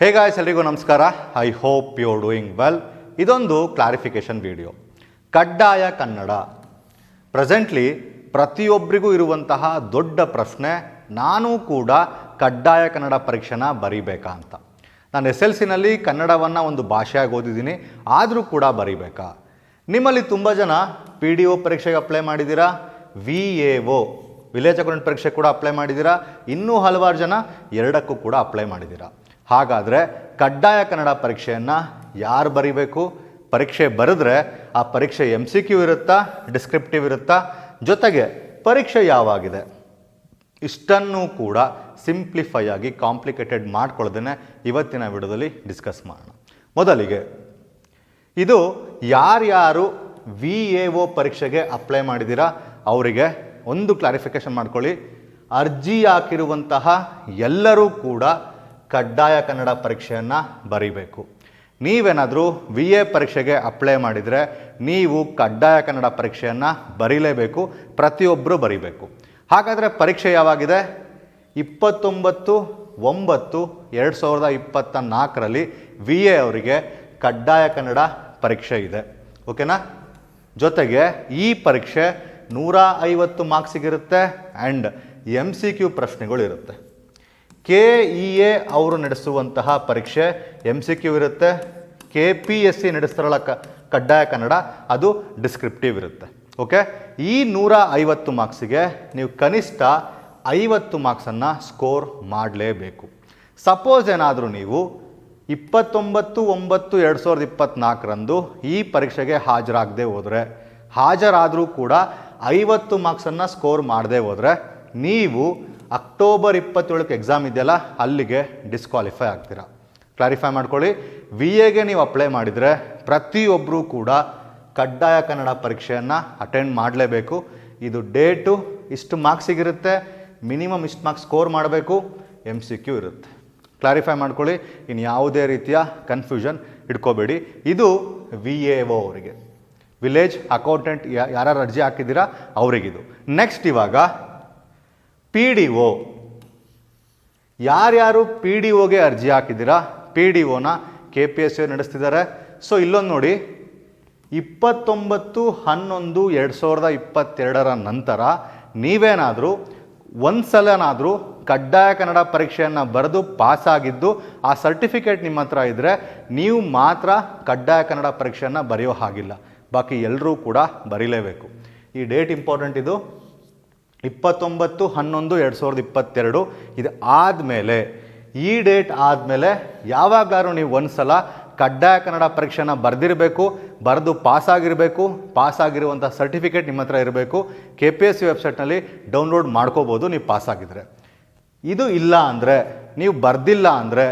ಹೇ guys ಎಲ್ರಿಗೂ ನಮಸ್ಕಾರ. I hope you are doing well ಇದೊಂದು ಕ್ಲಾರಿಫಿಕೇಷನ್ ವಿಡಿಯೋ ಕಡ್ಡಾಯ ಕನ್ನಡ. ಪ್ರೆಸೆಂಟ್ಲಿ ಪ್ರತಿಯೊಬ್ಬರಿಗೂ ಇರುವಂತಹ ದೊಡ್ಡ ಪ್ರಶ್ನೆ, ನಾನು ಕೂಡ ಕಡ್ಡಾಯ ಕನ್ನಡ ಪರೀಕ್ಷೆನ ಬರೀಬೇಕಾ ಅಂತ. ನಾನು ಎಸ್ ಎಲ್ ಸಿನಲ್ಲಿ ಕನ್ನಡವನ್ನು ಒಂದು ಭಾಷೆಯಾಗಿ ಓದಿದ್ದೀನಿ, ಆದರೂ ಕೂಡ ಬರೀಬೇಕಾ? ನಿಮ್ಮಲ್ಲಿ ತುಂಬ ಜನ ಪಿ ಡಿ ಒ ಪರೀಕ್ಷೆಗೆ ಅಪ್ಲೈ ಮಾಡಿದ್ದೀರಾ? V A O, village account ಪರೀಕ್ಷೆ ಕೂಡ ಅಪ್ಲೈ ಮಾಡಿದ್ದೀರಾ? ಇನ್ನೂ ಹಲವಾರು ಜನ ಎರಡಕ್ಕೂ ಕೂಡ ಅಪ್ಲೈ ಮಾಡಿದ್ದೀರಾ? ಹಾಗಾದರೆ ಕಡ್ಡಾಯ ಕನ್ನಡ ಪರೀಕ್ಷೆಯನ್ನು ಯಾರು ಬರೀಬೇಕು? ಪರೀಕ್ಷೆ ಬರೆದ್ರೆ ಆ ಪರೀಕ್ಷೆ ಎಂ ಸಿ ಕ್ಯೂ ಇರುತ್ತಾ ಡಿಸ್ಕ್ರಿಪ್ಟಿವ್ ಇರುತ್ತಾ? ಜೊತೆಗೆ ಪರೀಕ್ಷೆ ಯಾವಾಗಿದೆ? ಇಷ್ಟನ್ನು ಕೂಡ ಸಿಂಪ್ಲಿಫೈ ಆಗಿ ಕಾಂಪ್ಲಿಕೇಟೆಡ್ ಮಾಡ್ಕೊಳ್ಳೋದೇ ಇವತ್ತಿನ ವಿಡಿಯೋದಲ್ಲಿ ಡಿಸ್ಕಸ್ ಮಾಡೋಣ. ಮೊದಲಿಗೆ, ಇದು ಯಾರ್ಯಾರು ವಿ ಎ ಒ ಪರೀಕ್ಷೆಗೆ ಅಪ್ಲೈ ಮಾಡಿದ್ದೀರಾ ಅವರಿಗೆ ಒಂದು ಕ್ಲಾರಿಫಿಕೇಶನ್ ಮಾಡ್ಕೊಳ್ಳಿ. ಅರ್ಜಿ ಹಾಕಿರುವಂತಹ ಎಲ್ಲರೂ ಕೂಡ ಕಡ್ಡಾಯ ಕನ್ನಡ ಪರೀಕ್ಷೆಯನ್ನು ಬರೀಬೇಕು. ನೀವೇನಾದರೂ ವಿ ಎ ಪರೀಕ್ಷೆಗೆ ಅಪ್ಲೈ ಮಾಡಿದರೆ ನೀವು ಕಡ್ಡಾಯ ಕನ್ನಡ ಪರೀಕ್ಷೆಯನ್ನು ಬರೀಲೇಬೇಕು ಪ್ರತಿಯೊಬ್ಬರು ಬರೀಬೇಕು. ಹಾಗಾದರೆ ಪರೀಕ್ಷೆ ಯಾವಾಗಿದೆ? ಇಪ್ಪತ್ತೊಂಬತ್ತು, ಒಂಬತ್ತು, ಎರಡು ಸಾವಿರದ ಇಪ್ಪತ್ತ ನಾಲ್ಕರಲ್ಲಿ ವಿ ಎ ಅವರಿಗೆ ಕಡ್ಡಾಯ ಕನ್ನಡ ಪರೀಕ್ಷೆ ಇದೆ. ಓಕೆನಾ ಜೊತೆಗೆ ಈ ಪರೀಕ್ಷೆ ನೂರ ಐವತ್ತು ಮಾರ್ಕ್ಸಿಗಿರುತ್ತೆ ಆ್ಯಂಡ್ ಎಂ ಸಿ ಕ್ಯೂ ಪ್ರಶ್ನೆಗಳು ಇರುತ್ತೆ. ಕೆ ಇ ಎ ಅವರು ನಡೆಸುವಂತಹ ಪರೀಕ್ಷೆ ಎಂ ಸಿ ಕ್ಯೂ ಇರುತ್ತೆ ಕೆ ಪಿ ಎಸ್ ಸಿ ನಡೆಸ್ತಾರಲ್ಲ ಕ, ಕಡ್ಡಾಯ ಕನ್ನಡ, ಅದು ಡಿಸ್ಕ್ರಿಪ್ಟಿವ್ ಇರುತ್ತೆ. ಓಕೆ? ಈ ನೂರ ಐವತ್ತು ಮಾರ್ಕ್ಸಿಗೆ ನೀವು ಕನಿಷ್ಠ ಐವತ್ತು ಮಾರ್ಕ್ಸನ್ನು ಸ್ಕೋರ್ ಮಾಡಲೇಬೇಕು. ಸಪೋಸ್ ಏನಾದರೂ ನೀವು ಇಪ್ಪತ್ತೊಂಬತ್ತು, ಒಂಬತ್ತು, ಎರಡು ಸಾವಿರದ ಇಪ್ಪತ್ತ್ನಾಲ್ಕರಂದು ಈ ಪರೀಕ್ಷೆಗೆ ಹಾಜರಾಗದೆ ಹೋದರೆ, ಹಾಜರಾದರೂ ಕೂಡ ಐವತ್ತು ಮಾರ್ಕ್ಸನ್ನು ಸ್ಕೋರ್ ಮಾಡದೆ ಹೋದರೆ, ನೀವು ಅಕ್ಟೋಬರ್ ಇಪ್ಪತ್ತೇಳಕ್ಕೆ ಎಕ್ಸಾಮ್ ಇದೆಯಲ್ಲ, ಅಲ್ಲಿಗೆ ಡಿಸ್ಕ್ವಾಲಿಫೈ ಆಗ್ತೀರಾ. ಕ್ಲಾರಿಫೈ ಮಾಡ್ಕೊಳ್ಳಿ. ವಿ ಎಗೆ ನೀವು ಅಪ್ಲೈ ಮಾಡಿದರೆ ಪ್ರತಿಯೊಬ್ಬರೂ ಕೂಡ ಕಡ್ಡಾಯ ಕನ್ನಡ ಪರೀಕ್ಷೆಯನ್ನು ಅಟೆಂಡ್ ಮಾಡಲೇಬೇಕು. ಇದು ಡೇಟು ಇಷ್ಟು ಮಾರ್ಕ್ಸಿಗಿರುತ್ತೆ ಮಿನಿಮಮ್ ಇಷ್ಟು ಮಾರ್ಕ್ಸ್ ಸ್ಕೋರ್ ಮಾಡಬೇಕು ಎಂ ಸಿ ಕ್ಯೂ ಇರುತ್ತೆ. ಕ್ಲಾರಿಫೈ ಮಾಡ್ಕೊಳ್ಳಿ. ಇನ್ನು ಯಾವುದೇ ರೀತಿಯ ಕನ್ಫ್ಯೂಷನ್ ಇಟ್ಕೋಬೇಡಿ. ಇದು ವಿ ಎ ಓ ಅವರಿಗೆ. ವಿಲೇಜ್ ಅಕೌಂಟೆಂಟ್ ಯಾರ್ಯಾರು ಅರ್ಜಿ ಹಾಕಿದ್ದೀರಾ, ಅವರಿಗಿದು. ನೆಕ್ಸ್ಟ್ ಇವಾಗ ಪಿ ಡಿ ಒ. ಯಾರ್ಯಾರು ಪಿ ಡಿ ಒಗೆ ಅರ್ಜಿ ಹಾಕಿದ್ದೀರಾ? ಪಿ ಡಿ ಒನ ಕೆ ಪಿ ಎಸ್ ಸಿ ನಡೆಸ್ತಿದ್ದಾರೆ. ಸೊ, ಇಲ್ಲೊಂದು ನೋಡಿ, ಇಪ್ಪತ್ತೊಂಬತ್ತು, ಹನ್ನೊಂದು, ಎರಡು ಸಾವಿರದ ಇಪ್ಪತ್ತೆರಡರ ನಂತರ ನೀವೇನಾದರೂ, ಒಂದು ಸಲನಾದರೂ ಕಡ್ಡಾಯ ಕನ್ನಡ ಪರೀಕ್ಷೆಯನ್ನು ಬರೆದು ಪಾಸಾಗಿದ್ದು, ಆ ಸರ್ಟಿಫಿಕೇಟ್ ನಿಮ್ಮ ಹತ್ರ ಇದ್ದರೆ ನೀವು ಮಾತ್ರ ಕಡ್ಡಾಯ ಕನ್ನಡ ಪರೀಕ್ಷೆಯನ್ನು ಬರೆಯೋ ಹಾಗಿಲ್ಲ. ಬಾಕಿ ಎಲ್ಲರೂ ಕೂಡ ಬರೀಲೇಬೇಕು. ಈ ಡೇಟ್ ಇಂಪಾರ್ಟೆಂಟ್ ಇದು. ಇಪ್ಪತ್ತೊಂಬತ್ತು, ಹನ್ನೊಂದು, ಎರಡು ಸಾವಿರದ ಇಪ್ಪತ್ತೆರಡು. ಇದು ಆದಮೇಲೆ, ಈ ಡೇಟ್ ಆದಮೇಲೆ ಯಾವಾಗಲಾದ್ರೂ ನೀವು ಒಂದು ಸಲ ಕಡ್ಡಾಯ ಕನ್ನಡ ಪರೀಕ್ಷೆನ ಬರೆದಿರಬೇಕು, ಬರೆದು ಪಾಸಾಗಿರಬೇಕು ಪಾಸಾಗಿರುವಂಥ ಸರ್ಟಿಫಿಕೇಟ್ ನಿಮ್ಮ ಹತ್ರ ಇರಬೇಕು ಕೆ ಪಿ ಎಸ್ ಸಿ ವೆಬ್ಸೈಟ್ನಲ್ಲಿ ಡೌನ್ಲೋಡ್ ಮಾಡ್ಕೋಬೋದು ನೀವು ಪಾಸಾಗಿದ್ದರೆ ಇದು ಇಲ್ಲ ಅಂದರೆ, ನೀವು ಬರೆದಿಲ್ಲ ಅಂದರೆ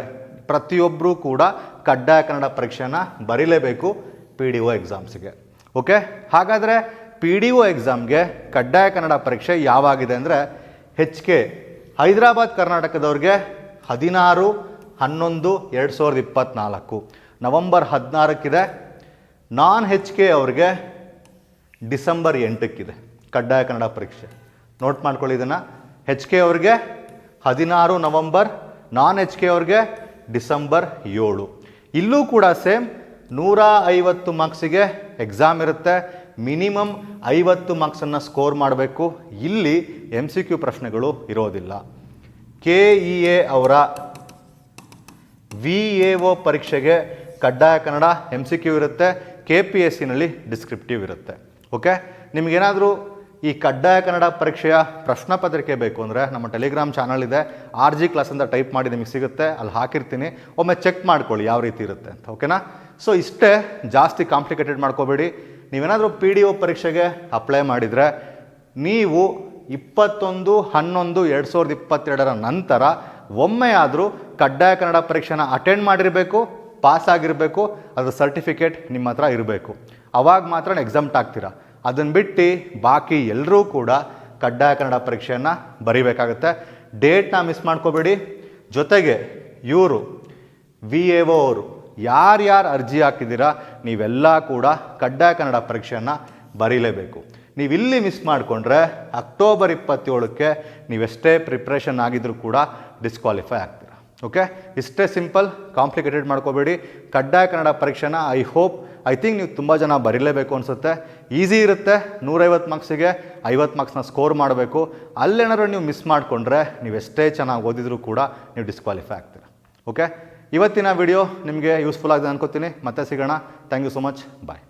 ಪ್ರತಿಯೊಬ್ಬರೂ ಕೂಡ ಕಡ್ಡಾಯ ಕನ್ನಡ ಪರೀಕ್ಷೆನ ಬರೀಲೇಬೇಕು ಪಿ ಡಿ ಒ ಎಕ್ಸಾಮ್ಸಿಗೆ ಓಕೆ ಹಾಗಾದರೆ ಪಿ ಡಿ ಒ ಎಕ್ಸಾಮ್ಗೆ ಕಡ್ಡಾಯ ಕನ್ನಡ ಪರೀಕ್ಷೆ ಯಾವಾಗಿದೆ ಅಂದರೆ ಹೆಚ್ ಕೆ ಹೈದರಾಬಾದ್ ಕರ್ನಾಟಕದವ್ರಿಗೆ ಹದಿನಾರು, ಹನ್ನೊಂದು, ಎರಡು ಸಾವಿರದ ಇಪ್ಪತ್ತ್ನಾಲ್ಕು ನವಂಬರ್ ಹದಿನಾರಕ್ಕಿದೆ. ನಾನ್ ಹೆಚ್ ಕೆ ಅವ್ರಿಗೆ ಡಿಸೆಂಬರ್ ಎಂಟಕ್ಕಿದೆ ಕಡ್ಡಾಯ ಕನ್ನಡ ಪರೀಕ್ಷೆ. ನೋಟ್ ಮಾಡ್ಕೊಳ್ಳಿ ಇದನ್ನು. ಹೆಚ್ ಕೆ ಅವ್ರಿಗೆ ಹದಿನಾರು ನವಂಬರ್, ನಾನ್ ಹೆಚ್ ಕೆ ಅವ್ರಿಗೆ ಡಿಸೆಂಬರ್ ಏಳು. ಇಲ್ಲೂ ಕೂಡ ಸೇಮ್ ನೂರ ಐವತ್ತು ಮಾರ್ಕ್ಸಿಗೆ ಎಕ್ಸಾಮ್ ಇರುತ್ತೆ. ಮಿನಿಮಮ್ ಐವತ್ತು ಮಾರ್ಕ್ಸನ್ನು ಸ್ಕೋರ್ ಮಾಡಬೇಕು. ಇಲ್ಲಿ ಎಂ ಸಿ ಕ್ಯೂ ಪ್ರಶ್ನೆಗಳು ಇರೋದಿಲ್ಲ. ಕೆ ಇ ಎ ಅವರ ವಿ ಎ ಒ ಪರೀಕ್ಷೆಗೆ ಕಡ್ಡಾಯ ಕನ್ನಡ ಎಂ ಸಿ ಕ್ಯೂ ಇರುತ್ತೆ, ಕೆ ಪಿ ಎಸ್ ಸಿನಲ್ಲಿ ಡಿಸ್ಕ್ರಿಪ್ಟಿವ್ ಇರುತ್ತೆ. ಓಕೆ? ನಿಮಗೇನಾದರೂ ಈ ಕಡ್ಡಾಯ ಕನ್ನಡ ಪರೀಕ್ಷೆಯ ಪ್ರಶ್ನೆ ಪತ್ರಿಕೆ ಬೇಕು ಅಂದರೆ ನಮ್ಮ ಟೆಲಿಗ್ರಾಮ್ ಚಾನಲ್ ಇದೆ. ಆರ್ ಜಿ ಕ್ಲಾಸ್ ಅಂತ ಟೈಪ್ ಮಾಡಿ ನಿಮಗೆ ಸಿಗುತ್ತೆ. ಅಲ್ಲಿ ಹಾಕಿರ್ತೀನಿ. ಒಮ್ಮೆ ಚೆಕ್ ಮಾಡ್ಕೊಳ್ಳಿ ಯಾವ ರೀತಿ ಇರುತ್ತೆ ಅಂತ. ಓಕೆನಾ? ಸೊ ಇಷ್ಟೇ ಜಾಸ್ತಿ ಕಾಂಪ್ಲಿಕೇಟೆಡ್ ಮಾಡ್ಕೋಬೇಡಿ. ನೀವೇನಾದರೂ ಪಿ ಡಿ ಒ ಪರೀಕ್ಷೆಗೆ ಅಪ್ಲೈ ಮಾಡಿದರೆ ನೀವು ಇಪ್ಪತ್ತೊಂದು, ಹನ್ನೊಂದು, ಎರಡು ಸಾವಿರದ ಇಪ್ಪತ್ತೆರಡರ ನಂತರ ಒಮ್ಮೆ ಆದರೂ ಕಡ್ಡಾಯ ಕನ್ನಡ ಪರೀಕ್ಷೆನ ಅಟೆಂಡ್ ಮಾಡಿರಬೇಕು ಪಾಸ್ ಆಗಿರಬೇಕು ಅದರ ಸರ್ಟಿಫಿಕೇಟ್ ನಿಮ್ಮ ಹತ್ರ ಇರಬೇಕು. ಅವಾಗ ಮಾತ್ರ ಎಕ್ಸಾಮ್ಟ್ ಆಗ್ತೀರಾ. ಅದನ್ನು ಬಿಟ್ಟು ಬಾಕಿ ಎಲ್ಲರೂ ಕೂಡ ಕಡ್ಡಾಯ ಕನ್ನಡ ಪರೀಕ್ಷೆಯನ್ನು ಬರೀಬೇಕಾಗತ್ತೆ. ಡೇಟ್ನ ಮಿಸ್ ಮಾಡ್ಕೋಬೇಡಿ. ಜೊತೆಗೆ ಇವರು ವಿ ಎ ಅವರು, ಯಾರ್ಯಾರು ಅರ್ಜಿ ಹಾಕಿದ್ದೀರಾ ನೀವೆಲ್ಲ ಕೂಡ ಕಡ್ಡಾಯ ಕನ್ನಡ ಪರೀಕ್ಷೆಯನ್ನು ಬರೀಲೇಬೇಕು. ನೀವು ಇಲ್ಲಿ ಮಿಸ್ ಮಾಡಿಕೊಂಡ್ರೆ ಅಕ್ಟೋಬರ್ ಇಪ್ಪತ್ತೇಳಕ್ಕೆ ನೀವೆಷ್ಟೇ ಪ್ರಿಪ್ರೇಷನ್ ಆಗಿದ್ರೂ ಕೂಡ ಡಿಸ್ಕ್ವಾಲಿಫೈ ಆಗ್ತೀರಾ. ಓಕೆ ಇಷ್ಟೇ ಸಿಂಪಲ್ ಕಾಂಪ್ಲಿಕೇಟೆಡ್ ಮಾಡ್ಕೋಬೇಡಿ. ಕಡ್ಡಾಯ ಕನ್ನಡ ಪರೀಕ್ಷೆನ ಐ ಹೋಪ್ ಐ ಥಿಂಕ್ ನೀವು ತುಂಬ ಜನ ಬರೀಲೇಬೇಕು ಅನಿಸುತ್ತೆ. ಈಸಿ ಇರುತ್ತೆ, ನೂರೈವತ್ತು ಮಾರ್ಕ್ಸಿಗೆ ಐವತ್ತು ಮಾರ್ಕ್ಸ್ನ ಸ್ಕೋರ್ ಮಾಡಬೇಕು. ಅಲ್ಲೇನಾದ್ರೂ ನೀವು ಮಿಸ್ ಮಾಡಿಕೊಂಡ್ರೆ ಎಷ್ಟೇ ಚೆನ್ನಾಗಿ ಓದಿದರೂ ಕೂಡ ನೀವು ಡಿಸ್ಕ್ವಾಲಿಫೈ ಆಗ್ತೀರ. ಓಕೆ ಇವತ್ತಿನ ವಿಡಿಯೋ ನಿಮಗೆ ಯೂಸ್ಫುಲ್ ಆಗಿದೆ ಅನ್ಕೋತೀನಿ. ಮತ್ತೆ ಸಿಗೋಣ. Thank you so much bye